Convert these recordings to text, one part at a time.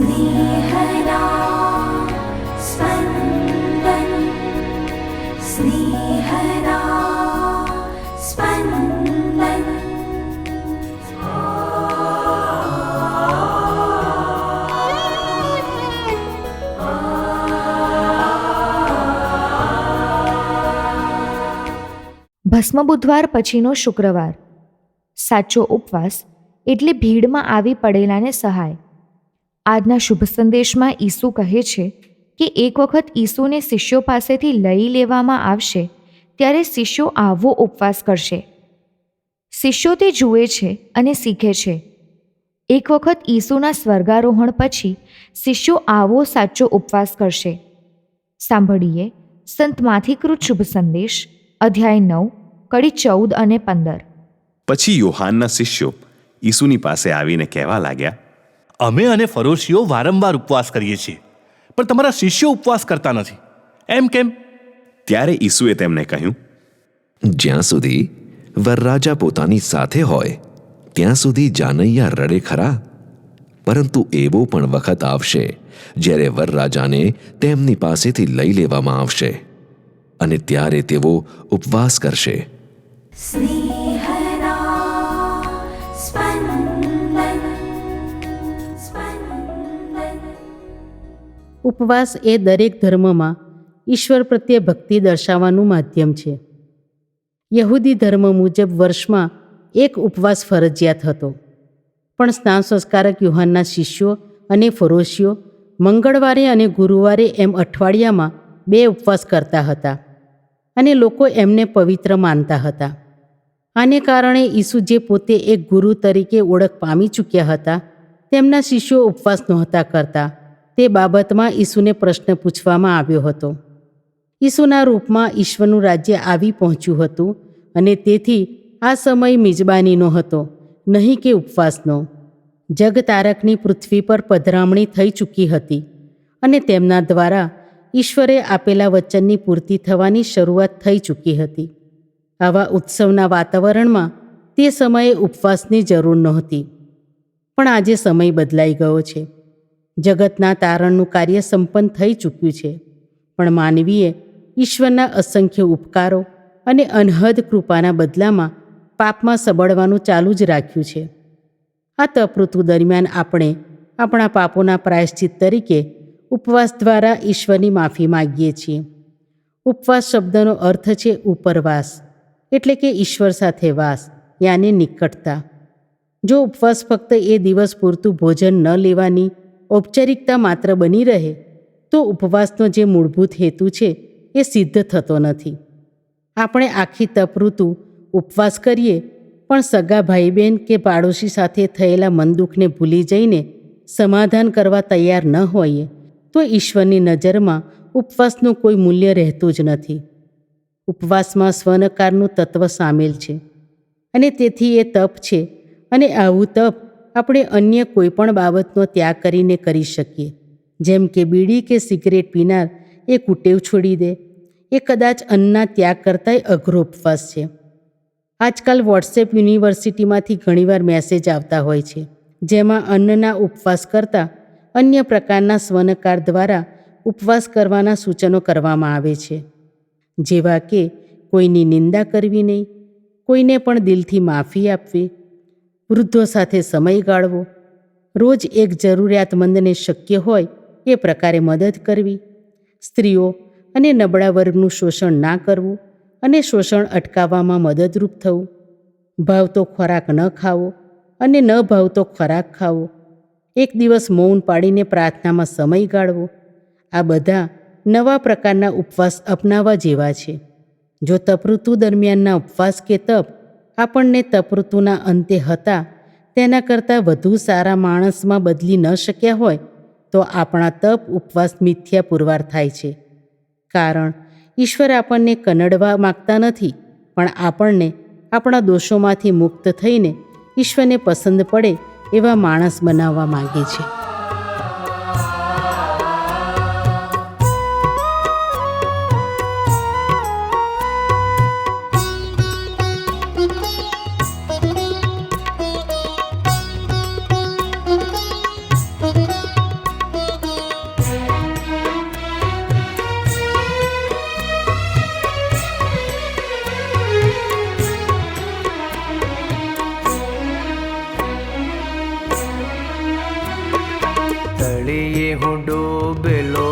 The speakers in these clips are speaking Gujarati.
स्नेहदा स्पन्दन् स्नेहदा स्पन्दन् ભસ્મ બુધવાર પછીનો શુક્રવાર સાચો ઉપવાસ એટલે ભીડમાં આવી પડેલાને સહાય આજના શુભ સંદેશમાં ઈસુ કહે છે કે એક વખત ઈસુને શિષ્યો પાસેથી લઈ લેવામાં આવશે, ત્યારે શિષ્યો આવો ઉપવાસ કરશે. શિષ્યો તે જુએ છે અને શીખે છે. એક વખત ઈસુના સ્વર્ગારોહણ પછી શિષ્યો આવો સાચો ઉપવાસ કરશે. સાંભળીએ સંત માથીકૃત શુભ સંદેશ, અધ્યાય નવ, કડી ચૌદ અને પંદર. પછી યોહાનના શિષ્યો ઈસુની પાસે આવીને કહેવા લાગ્યા અમે અને ફરોશીઓ વારંવાર ઉપવાસ કરીએ છીએ પણ તમારા શિષ્યો ઉપવાસ કરતા નથી. એમ કેમ? ત્યારે ઈસુએ તેમને કહ્યું જ્યાં સુધી વરરાજા પોતાની સાથે હોય ત્યાં સુધી જાનૈયા રડે ખરા. પરંતુ એવો પણ વખત આવશે જ્યારે વરરાજાને તેમની પાસેથી લઈ લેવામાં આવશે અને ત્યારે તેઓ ઉપવાસ કરશે. સ્નેહ ઉપવાસ એ દરેક ધર્મમાં ઈશ્વર પ્રત્યે ભક્તિ દર્શાવવાનું માધ્યમ છે. યહૂદી ધર્મ મુજબ વર્ષમાં એક ઉપવાસ ફરજિયાત હતો. પણ સ્નાન સંસ્કારક યુહાનના શિષ્યો અને ફરોશીઓ મંગળવારે અને ગુરુવારે એમ અઠવાડિયામાં બે ઉપવાસ કરતા હતા અને લોકો એમને પવિત્ર માનતા હતા. આને કારણે ઈસુ જે પોતે એક ગુરુ તરીકે ઓળખ પામી ચૂક્યા હતા, તેમના શિષ્યો ઉપવાસ નહોતા કરતા તે બાબતમાં ઈસુને પ્રશ્ન પૂછવામાં આવ્યો હતો. ઈસુના રૂપમાં ઈશ્વરનું રાજ્ય આવી પહોંચ્યું હતું અને તેથી આ સમય મિજબાનીનો હતો, નહીં કે ઉપવાસનો. જગતારકની પૃથ્વી પર પધરામણી થઈ ચૂકી હતી અને તેમના દ્વારા ઈશ્વરે આપેલા વચનની પૂર્તિ થવાની શરૂઆત થઈ ચૂકી હતી. આવા ઉત્સવના વાતાવરણમાં તે સમયે ઉપવાસની જરૂર નહોતી. પણ આજે સમય બદલાઈ ગયો છે. જગતના તારણનું કાર્ય સંપન્ન થઈ ચૂક્યું છે. પણ માનવીએ ઈશ્વરના અસંખ્ય ઉપકારો અને અનહદ કૃપાના બદલામાં પાપમાં સબળવાનું ચાલુ જ રાખ્યું છે. આ તપઋતુ દરમિયાન આપણે આપણા પાપોના પ્રાયશ્ચિત તરીકે ઉપવાસ દ્વારા ઈશ્વરની માફી માગીએ છીએ. ઉપવાસ શબ્દનો અર્થ છે ઉપરવાસ, એટલે કે ઈશ્વર સાથે વાસ, યાની નિકટતા. જો ઉપવાસ ફક્ત એ દિવસ પૂરતું ભોજન ન લેવાની ઔપચારિકતા માત્ર બની રહે, તો ઉપવાસનો જે મૂળભૂત હેતુ છે એ સિદ્ધ થતો નથી. આપણે આખી તપઋતુ ઉપવાસ કરીએ, પણ સગા ભાઈ બહેન કે પાડોશી સાથે થયેલા મનદુખને ભૂલી જઈને સમાધાન કરવા તૈયાર ન હોઈએ, તો ઈશ્વરની નજરમાં ઉપવાસનું કોઈ મૂલ્ય રહેતું જ નથી. ઉપવાસમાં સ્વનકારનું તત્વ સામેલ છે. અને તેથી એ તપ છે, અને આવું તપ આપણે અન્ય કોઈ પણ બાબતનો ત્યાગ કરીને કરી શકીએ. જેમ કે બીડી કે સિગરેટ પીનાર એ કુટેવ છોડી દે. એ કદાચ અન્નના ત્યાગ કરતાંય અઘરો ઉપવાસ છે. આજકાલ વોટ્સએપ યુનિવર્સિટીમાંથી ઘણીવાર મેસેજ આવતા હોય છે. જેમાં અન્નના ઉપવાસ કરતાં અન્ય પ્રકારના સ્વનકાર દ્વારા ઉપવાસ કરવાના સૂચનો કરવામાં આવે છે. જેવા કે કોઈની નિંદા કરવી નહીં, કોઈને પણ દિલથી માફી આપવી વૃદ્ધો સાથે સમય ગાળવો. રોજ એક જરૂરિયાતમંદને શક્ય હોય એ પ્રકારે મદદ કરવી. સ્ત્રીઓ અને નબળા વર્ગનું શોષણ ના કરવું અને શોષણ અટકાવવામાં મદદરૂપ થવું. ભાવતો ખોરાક ન ખાવો અને ન ભાવતો ખોરાક ખાવો. એક દિવસ મૌન પાડીને પ્રાર્થનામાં સમય ગાળવો. આ બધા નવા પ્રકારના ઉપવાસ અપનાવવા જેવા છે. જો તપઋતુ દરમિયાનના ઉપવાસ કે તપ આપણને તપઋતુના અંતે હતા, તેના કરતાં વધુ સારા માણસમાં બદલી ન શક્યા હોય, તો આપણા તપ ઉપવાસ મિથ્યા પુરવાર થાય છે. કારણ, ઈશ્વર આપણને કનડવા માગતા નથી, પણ આપણને, આપણા દોષોમાંથી મુક્ત થઈને ઈશ્વરને પસંદ પડે એવા માણસ બનાવવા માગે છે. હું ડૂબેલો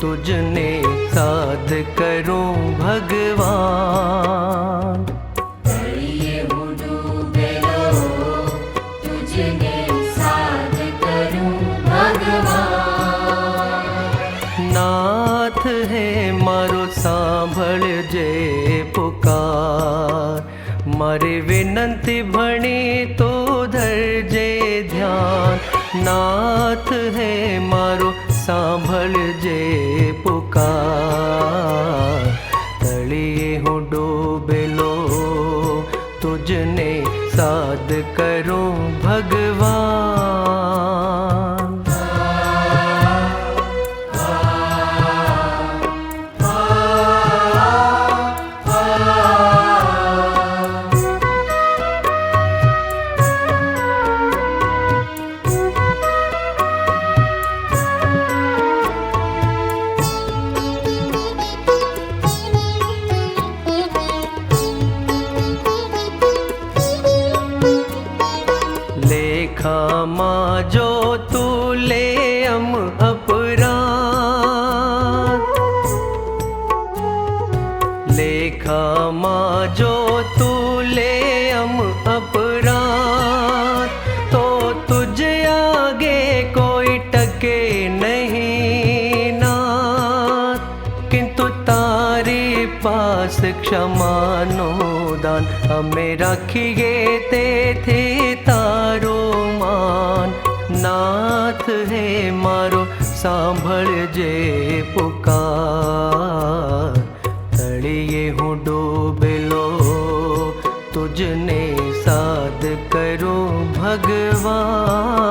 તુજને સાધ કરું ભગવાન. નાથ હે મારો સાંભળજે પુકાર. મારી વિનંતી ભણી તો ધરજે ધ્યાન. નાથ હે મારો સાંભળજે પુકાર તળીએ હું ડૂબેલો તુજને સાદ કરું ભગવાન ક્ષમાનો દાન અમે રાખીએ તેથી તારો માન નાથ હે મારો સાંભળજે પુકાર તળિયે હું ડૂબેલો તુજને સાધ કરું ભગવાન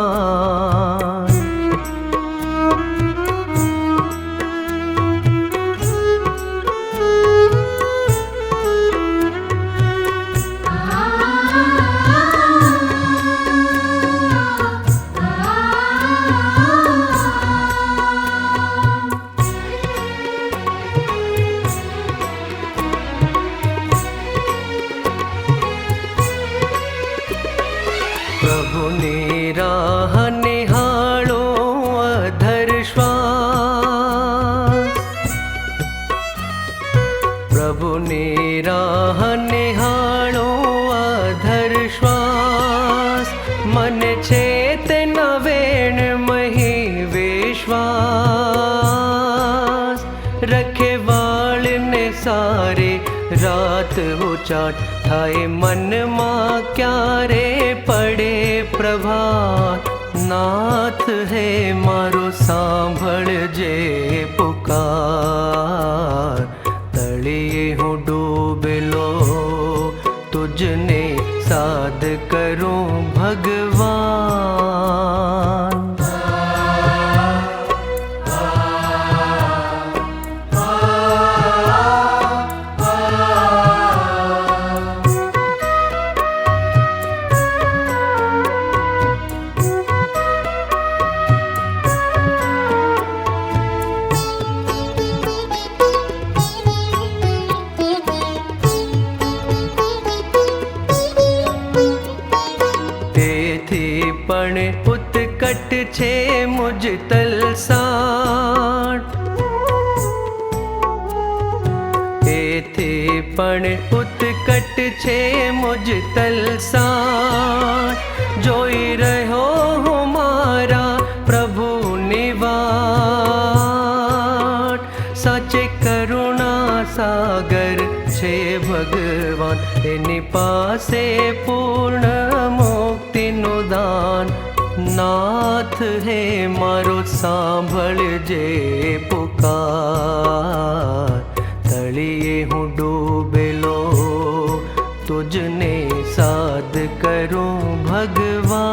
પ્રભુની રાહ નિહાળો અધર શ્વાસ મને છે વેણ મહી વિશ્વાસ રખે વાળને સારે રાત ઉચાટ થાય મનમાં ક્યારે પડે પ્રભાત નાથ હે મારો સાંભળજે છે મુજ તલસાટ. તેથી પણ ઉત્કટ છે મુજ તલસાટ. જોઈ રહ્યો હું મારા પ્રભુની વાટ સાચે કરુણા સાગર છે ભગવાન. એની પાસે પૂર્ણ મુક્તિનું દાન ना हे मा सभळे पोकार। तलि हूब न साध भगवा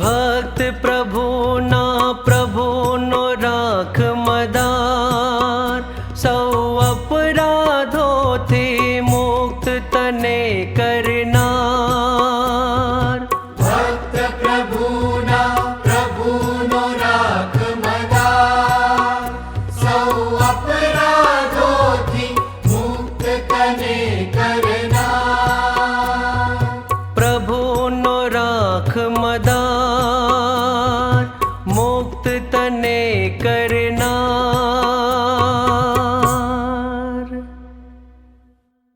भ प्रभु sua presença.